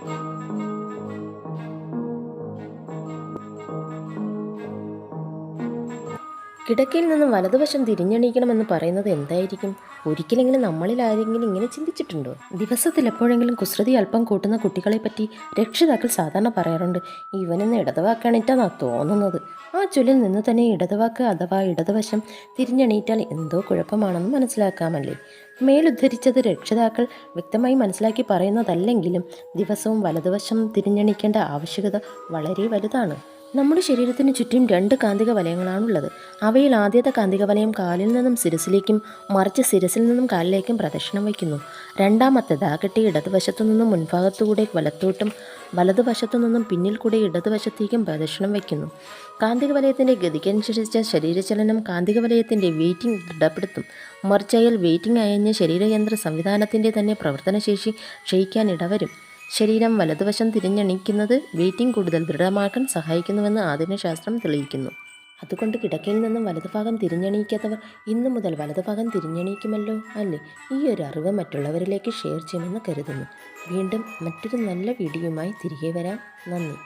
Bye. കിടക്കയിൽ നിന്നും വലതുവശം തിരിഞ്ഞെണീക്കണമെന്ന് പറയുന്നത് എന്തായിരിക്കും? ഒരിക്കലെങ്കിലും നമ്മളിൽ ആരെങ്കിലും ഇങ്ങനെ ചിന്തിച്ചിട്ടുണ്ടോ? ദിവസത്തിൽ എപ്പോഴെങ്കിലും കുസൃതി അല്പം കൂട്ടുന്ന കുട്ടികളെപ്പറ്റി രക്ഷിതാക്കൾ സാധാരണ പറയാറുണ്ട് ഇവനെന്ന് ഇടതുവാക്കാണിട്ടാന്നാ തോന്നുന്നത്. ആ ചൊല്ലിൽ നിന്ന് തന്നെ ഇടതുവാക്ക് അഥവാ ഇടതുവശം തിരിഞ്ഞെണീറ്റാൽ എന്തോ കുഴപ്പമാണെന്ന് മനസ്സിലാക്കാമല്ലേ? മേലുദ്ധരിച്ചത് രക്ഷിതാക്കൾ വ്യക്തമായി മനസ്സിലാക്കി പറയുന്നതല്ലെങ്കിലും ദിവസവും വലതുവശം തിരിഞ്ഞണിക്കേണ്ട ആവശ്യകത വളരെ വലുതാണ്. നമ്മുടെ ശരീരത്തിന് ചുറ്റും രണ്ട് കാന്തിക വലയങ്ങളാണുള്ളത് അവയിൽ ആദ്യത്തെ കാന്തിക വലയം കാലിൽ നിന്നും സിരസിലേക്കും മറിച്ച് സിരസിൽ നിന്നും കാലിലേക്കും പ്രദക്ഷിണം വയ്ക്കുന്നു. രണ്ടാമത്തേത് കെട്ടി ഇടതുവശത്തു നിന്നും മുൻഭാഗത്തുകൂടെ വലത്തോട്ടും വലതുവശത്തു നിന്നും പിന്നിൽ കൂടെ ഇടതുവശത്തേക്കും പ്രദക്ഷിണം വയ്ക്കുന്നു. കാന്തിക വലയത്തിന്റെ ഗതിക്കനുസരിച്ച ശരീരചലനം കാന്തിക വലയത്തിന്റെ വെയിറ്റിംഗ് ദൃഢപ്പെടുത്തും മറിച്ചയാൽ വെയിറ്റിംഗ് അയഞ്ഞ ശരീരയന്ത്ര സംവിധാനത്തിന്റെ തന്നെ പ്രവർത്തനശേഷി ക്ഷയിക്കാൻ ഇടവരും. ശരീരം വലതുവശം തിരിഞ്ഞണിക്കുന്നത് വെയിറ്റിംഗ് കൂടുതൽ ദൃഢമാക്കാൻ സഹായിക്കുന്നുവെന്ന് ആധുനികശാസ്ത്രം തെളിയിക്കുന്നു. അതുകൊണ്ട് കിടക്കയിൽ നിന്നും വലതുഭാഗം തിരിഞ്ഞണിയിക്കാത്തവർ ഇന്നു മുതൽ വലതുഭാഗം തിരിഞ്ഞണിയിക്കുമല്ലോ അല്ലേ? ഈ ഒരു അറിവ് മറ്റുള്ളവരിലേക്ക് ഷെയർ ചെയ്യുമെന്ന് കരുതുന്നു. വീണ്ടും മറ്റൊരു നല്ല വീഡിയോയുമായി തിരികെ വരാം. നന്ദി.